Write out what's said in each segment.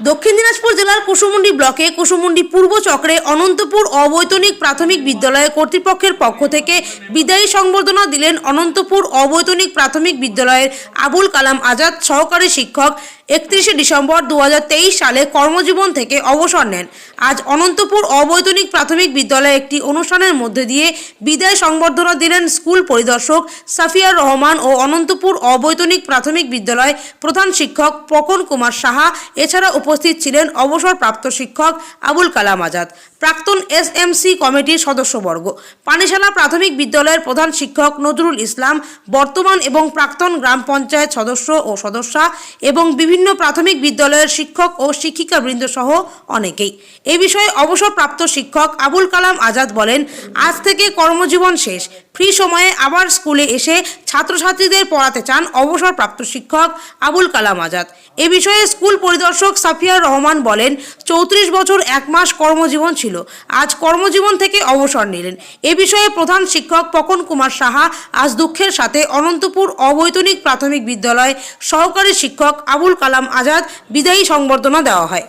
দক্ষিণ দিনাজপুর জেলার কুসুমুন্ডি ব্লকে কুসুমুন্ডি পূর্ব চক্রে অনন্তপুর অবৈতনিক প্রাথমিক বিদ্যালয় কর্তৃপক্ষের পক্ষ থেকে বিদায়ী সংবর্ধনা দিলেন অনন্তপুর অবৈতনিক প্রাথমিক বিদ্যালয়ের আবুল কালাম আজাদ, সহকারী শিক্ষক, একত্রিশে ডিসেম্বর দু হাজার তেইশ সালে কর্মজীবন থেকে অবসর নেন। আজ অনন্তপুর অবৈতনিক প্রাথমিক বিদ্যালয়ে একটি অনুষ্ঠানের মধ্যে দিয়ে বিদায় সংবর্ধনা দিলেন স্কুল পরিদর্শক সাফিয়ার রহমান ও অনন্তপুর অবৈতনিক প্রাথমিক বিদ্যালয় প্রধান শিক্ষক পকন কুমার সাহা, এছাড়া উপস্থিত ছিলেন অবসরপ্রাপ্ত শিক্ষক আবুল কালাম আজাদ। প্রাক্তন এসএমসি কমিটির সদস্যবর্গ। পানিশালা প্রাথমিক বিদ্যালয়ের প্রধান শিক্ষক নজরুল ইসলাম, বর্তমান এবং প্রাক্তন গ্রাম পঞ্চায়েত সদস্য ও সদস্যা এবং বিভিন্ন প্রাথমিক বিদ্যালয়ের শিক্ষক ও শিক্ষিকাবৃন্দ সহ অনেকেই। এ বিষয়ে অবসরপ্রাপ্ত শিক্ষক আবুল কালাম আজাদ বলেন, আজ থেকে কর্মজীবন শেষ। ফ্রি সময়ে আবার স্কুলে এসে ছাত্রছাত্রীদের পড়াতে চান অবসরপ্রাপ্ত শিক্ষক আবুল কালাম আজাদ। এ বিষয়ে স্কুল পরিদর্শক সাফিয়ার রহমান বলেন, চৌত্রিশ বছর এক মাস কর্মজীবন ছিল। আজ কর্মজীবন থেকে অবসর নিলেন। এ বিষয়ে প্রধান শিক্ষক পকন কুমার সাহা আজ দুঃখের সাথে অনন্তপুর অবৈতনিক প্রাথমিক বিদ্যালয় সহকারী শিক্ষক আবুল কালাম আজাদ বিদায়ী সংবর্ধনা দেওয়া হয়।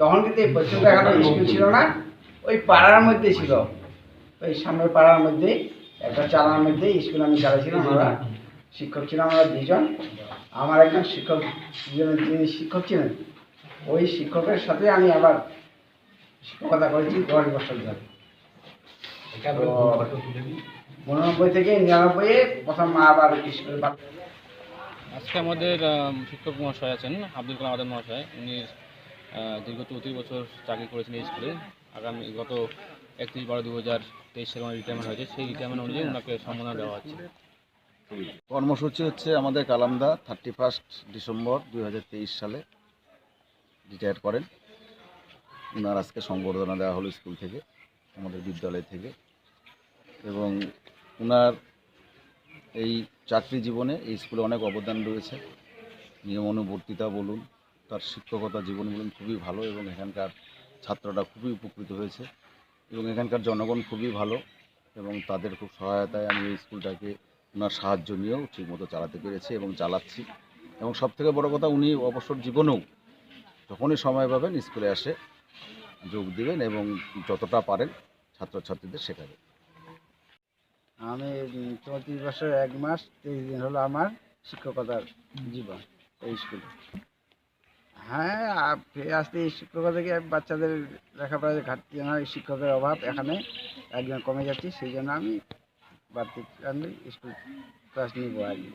তখন কিন্তু এই এখানে স্কুল ছিল না। ওই পাড়ার মধ্যে ছিল। ওই সামনের পাড়ার মধ্যে একটা চালার মধ্যে স্কুল আমি চালাইছিলাম আমরা, শিক্ষক ছিলাম আমরা দুজন আমার একজন শিক্ষক শিক্ষক ছিলেন। ওই শিক্ষকের সাথে আমি আবার শিক্ষকতা করেছি দশ বছর ধরে। উননব্বই থেকে নিরানব্বই প্রথম আবার স্কুলে আজকে আমাদের শিক্ষক মহাশয় আছেন আব্দুল কালাম আজাদ মহাশয়। উনি দীর্ঘ চৌত্রিশ বছর চাকরি করেছেন এই স্কুলে। আগামী গত একত্রিশ বারো দু হাজার তেইশ সালে রিটায়ারমেন্ট হয়েছে। সেই রিটায়ারমেন্ট অনুযায়ী ওনাকে সম্মাননা দেওয়া হচ্ছে। কর্মসূচি হচ্ছে আমাদের কালামদা থার্টি ফার্স্ট ডিসেম্বর দুই হাজার তেইশ সালে। রিটায়ার করেন। ওনার আজকে সংবর্ধনা দেওয়া হলো স্কুল থেকে, আমাদের বিদ্যালয় থেকে। এবং ওনার এই চাকরি জীবনে এই স্কুলে অনেক অবদান রয়েছে। নিয়মানুবর্তিতা বলুন, তার শিক্ষকতা জীবন বলুন খুবই ভালো এবং এখানকার ছাত্ররা খুবই উপকৃত হয়েছে। এবং এখানকার জনগণ খুবই ভালো এবং তাদের খুব সহায়তায় আমি এই স্কুলটাকে ওনার সাহায্য নিয়েও ঠিকমতো চালাতে পেরেছি এবং চালাচ্ছি। এবং সবথেকে বড় কথা, উনি অবসর জীবনেও যখনই সময় পাবেন, স্কুলে আসে যোগ দিবেন এবং যতটা পারেন ছাত্রছাত্রীদের শেখাবেন। আমি চৌত্রিশ বছর, এক মাস, তেইশ দিন হলো আমার শিক্ষকতার জীবন এই স্কুলে। হ্যাঁ ফিরে আসতে এই শিক্ষকতা থেকে বাচ্চাদের লেখাপড়ার ঘাটতি আমার শিক্ষকের অভাব এখানে একজন কমে যাচ্ছে, সেই জন্য আমি বাড়তি আমি স্কুল ক্লাস নিব আর কি।